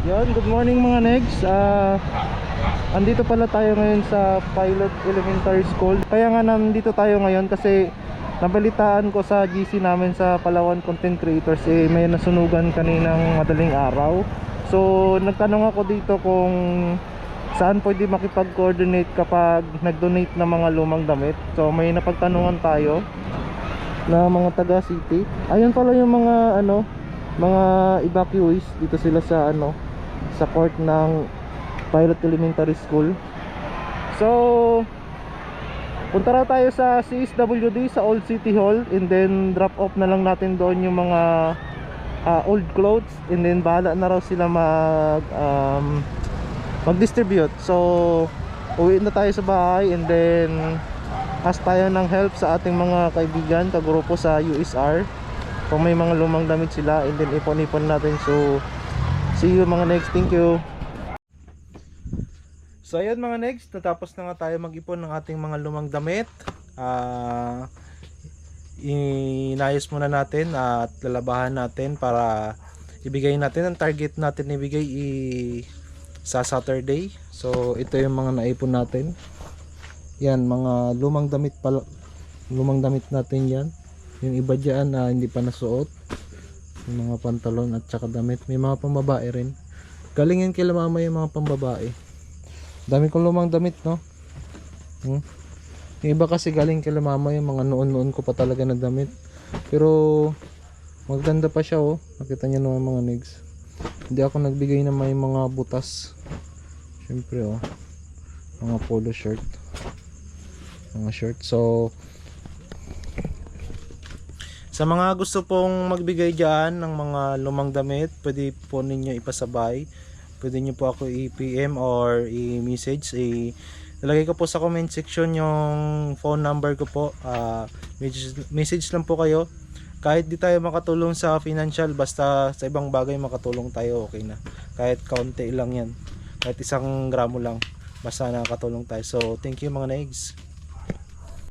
Yon, good morning mga negs. Ah, andito pala tayo ngayon sa Pilot Elementary School. Kaya nga nandito tayo ngayon kasi nabalitaan ko sa GC namin sa Palawan Content Creators eh may nasunugan kaninang madaling araw. So, nagtanong ako dito kung saan pwede makipag-coordinate kapag nag-donate ng mga lumang damit. So, may napagtanungan tayo na mga taga city. Ayun pala yung mga ano, mga evacuees dito sila sa ano sa court ng Pilot Elementary School. So, punta tayo sa CSWD sa Old City Hall and then drop off na lang natin doon yung mga ah, old clothes and then bahala na raw sila mag um, mag-distribute. So, uwi na tayo sa bahay and then ask tayo ng help sa ating mga kaibigan, kagrupo sa USR kung may mga lumang damit sila and then ipon-ipon natin so see you mga next. Thank you. So ayun mga next. Natapos na nga tayo mag-ipon ng ating mga lumang damit. Ah inayos muna natin at lalabahan natin para ibigay natin. Ang target natin ibigay i sa Saturday. So ito yung mga naipon natin. Yan mga lumang damit pala lumang damit natin yan. Yung iba dyan na hindi pa nasuot yung mga pantalon at saka damit. May mga pambabae rin. Galing yan kila mama yung mga pambabae. Dami kong lumang damit no? Hmm? yung iba kasi galing kila mama yung mga noon-noon ko pa talaga na damit. Pero maganda pa siya oh. Nakita niyo naman mga negs hindi ako nagbigay na may mga butas. Syempre oh. Mga polo shirt. Mga shirt so sa mga gusto pong magbigay dyan ng mga lumang damit, pwede po ninyo ipasabay. Pwede nyo po ako i-PM or i-message. I Nalagay ko po sa comment section yung phone number ko po. Message, message lang po kayo. Kahit di tayo makatulong sa financial, basta sa ibang bagay makatulong tayo, okay na. Kahit kaunti lang yan. Kahit isang gramo lang. Basta nakakatulong tayo. So, thank you mga naigs.